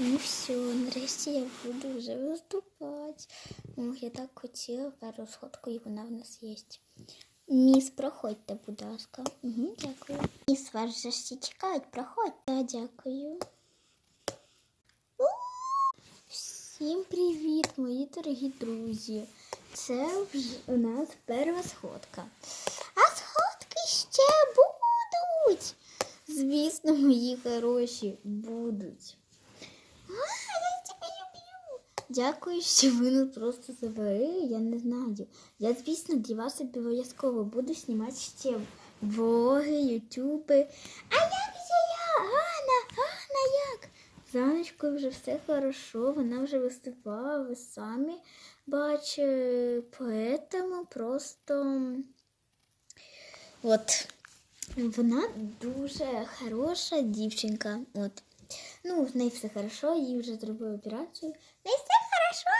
Ну все, нарешті я буду вже виступати. Ох, я так хотіла першу сходку, і вона в нас є. Міс, проходьте, будь ласка. Угу, дякую. Міс, вас же всі чекають, проходьте. Да, дякую. Всім привіт, мої дорогі друзі. Це вже у нас перша сходка. А сходки ще будуть. Звісно, мої хороші будуть. А, я тебе люблю. Дякую, що ви нас просто заварили, я не знаю. Я, звісно, для вас обов'язково буду знімати ще влоги, ютуби. А як же я? Ганна, Ганна, як? З вже все хорошо, вона вже виступала, ви самі бачили. Поэтому просто от вона дуже хороша дівчинка. От. Ну, з нею все хорошо, їй вже зробили операцію. З нею все хорошо?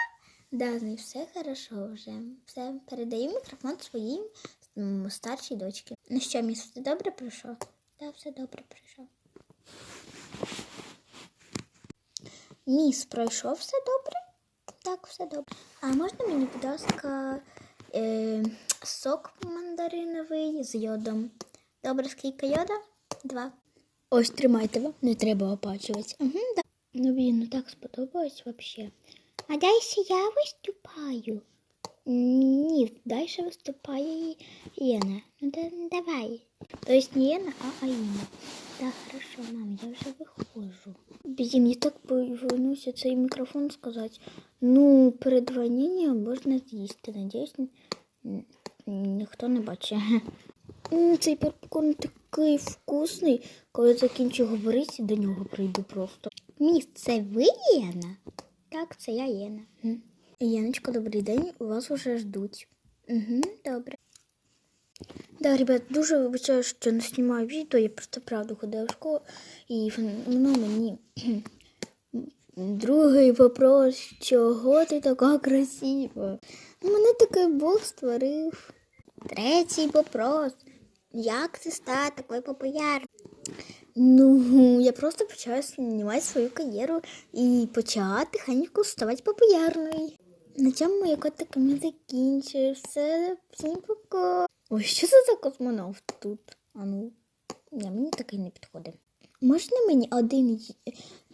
Да, з нею все хорошо вже. Все, передаю мікрофон своїй старшій дочці. Ну що, міс, все добре пройшов? Так, все добре пройшов. Міс, пройшов все добре? Так, все добре. А можна мені, будь ласка, е, сок мандариновий з йодом? Добре, скільки йода? Два. Ось тримайте вам, не треба оплачувати. Угу, да. Ну, блін, ну так сподобалось взагалі. А далі я виступаю. Ні, далі виступає Єна. Ну да, давай. Тобто не Єна, а Аїна. Так, хорошо, мам, я вже виходжу. Блін, я так повернувся цей мікрофон сказати. Ну, перед раненням можна з'їсти. Надіюсь, ніхто не бачить. Цей попкорн такий вкусний. Коли закінчу говорити, до нього прийду просто. Міс, це ви Єна? Так, це я Єна. М. Яночка, добрий день. Вас уже ждуть. Угу, добре. Да, ребят, дуже вибачаю, що не знімаю відео, я просто правду ходила в школу і воно мені. Другий вопрос, чого ти така красива? Мене такий Бог створив. Третій вопрос. Як ти стала такою популярною? Ну, я просто почала знімати свою кар'єру і почала тихенько ставати популярною. На цьому моя котика не закінчує. Всім пока. Ой, що це за космонавт тут? А ну, ні, мені такий не підходить. Можна мені один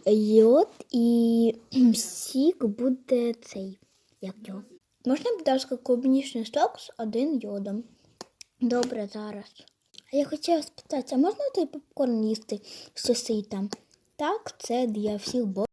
йод і сік буде цей, як його? Можна, будь ласка, клубнічний сок один йодом. Добре, зараз. А я хотіла спитати, а можна той попкорн їсти що соси там? Так, це для всіх бо.